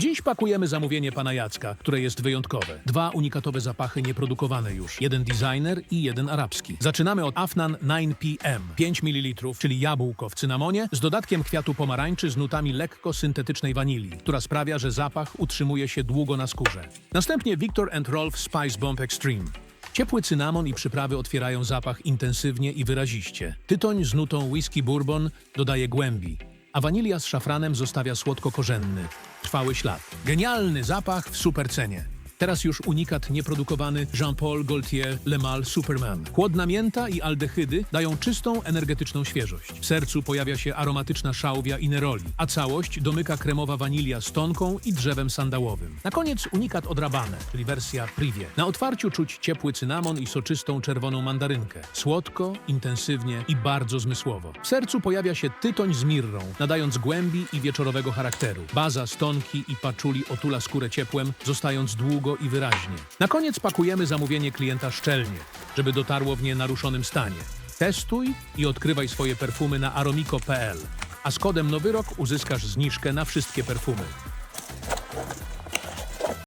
Dziś pakujemy zamówienie pana Jacka, które jest wyjątkowe. Dwa unikatowe zapachy nieprodukowane już. Jeden designer i jeden arabski. Zaczynamy od Afnan 9PM. 5 ml, czyli jabłko w cynamonie z dodatkiem kwiatu pomarańczy z nutami lekko syntetycznej wanilii, która sprawia, że zapach utrzymuje się długo na skórze. Następnie Victor and Rolf Spice Bomb Extreme. Ciepły cynamon i przyprawy otwierają zapach intensywnie i wyraziście. Tytoń z nutą whisky bourbon dodaje głębi, a wanilia z szafranem zostawia słodko-korzenny, trwały ślad. Genialny zapach w super cenie. Teraz już unikat nieprodukowany Jean-Paul Gaultier Le Mal Superman. Chłodna mięta i aldehydy dają czystą, energetyczną świeżość. W sercu pojawia się aromatyczna szałwia i neroli, a całość domyka kremowa wanilia z tonką i drzewem sandałowym. Na koniec unikat od Rabane, czyli wersja Privie. Na otwarciu czuć ciepły cynamon i soczystą czerwoną mandarynkę. Słodko, intensywnie i bardzo zmysłowo. W sercu pojawia się tytoń z mirrą, nadając głębi i wieczorowego charakteru. Baza z tonki i paczuli otula skórę ciepłem, zostając długo i wyraźnie. Na koniec pakujemy zamówienie klienta szczelnie, żeby dotarło w nienaruszonym stanie. Testuj i odkrywaj swoje perfumy na aromiko.pl, a z kodem Nowy Rok uzyskasz zniżkę na wszystkie perfumy.